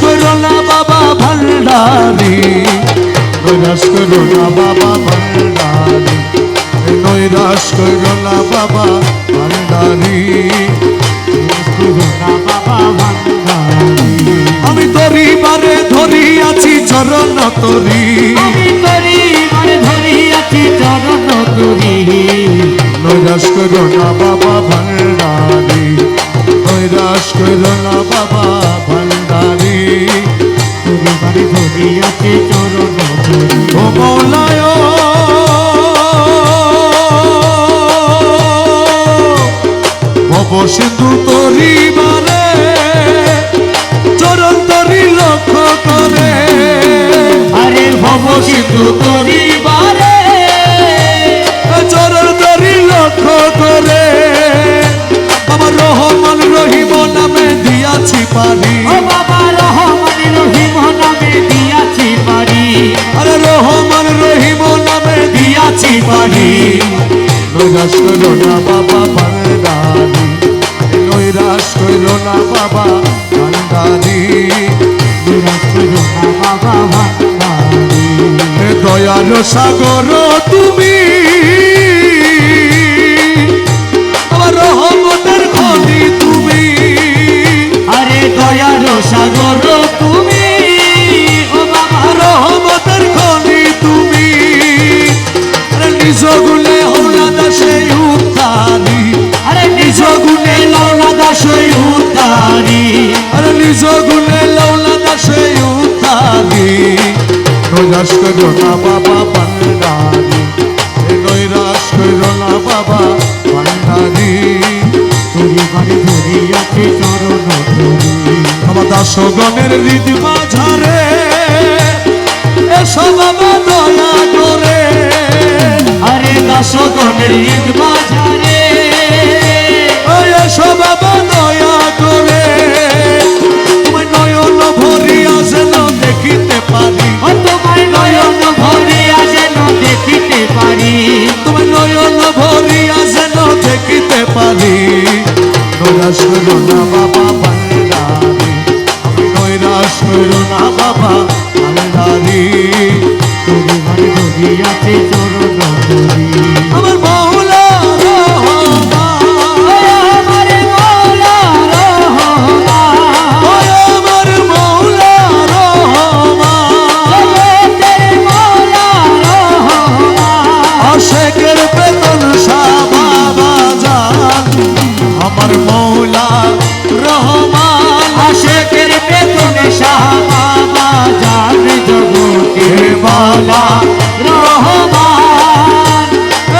করো না বাবা ভান্ডারি নৈরাশ করো না বাবা ভান্ডারি করুণা বাবা ভান্ডারি আমি তরি। বারে ধরি আছি চরণ তরি। আমি করি করো না বাবা ভান্ডারি নৈরাশ করো না বাবা তুরি মানে ধরি আছি চরণ ও মৌলায় ভব সিন্ধু তরি বারে চরণ তরি লক্ষ্য করে। আরে ভব সিন্ধু তরি বারে চরণ তরি লক্ষ্য করে। আমার রহমান রহিম নামে দিয়াছি পারি নৈরাশ করল না বাবা ভান্ডারি নৈরাশ করল না বাবা ভান্ডারি নিরাশ ভান্ডারি দয়াল সাগর তুমি রহমতের খনি তুমি আরে দয়ার সাগর তুমি রহমতের খনি তুমি। আরে নৈরাশ করো না বাবা ভান্ডারি এ নৈরাশ করো না বাবা ভান্ডারি তুমি বাড়ি ধরি আছে চরণ আমার দাসগণের হৃদ মাঝারে এসব দয়া করে। নৈরাশ করো না বাবা।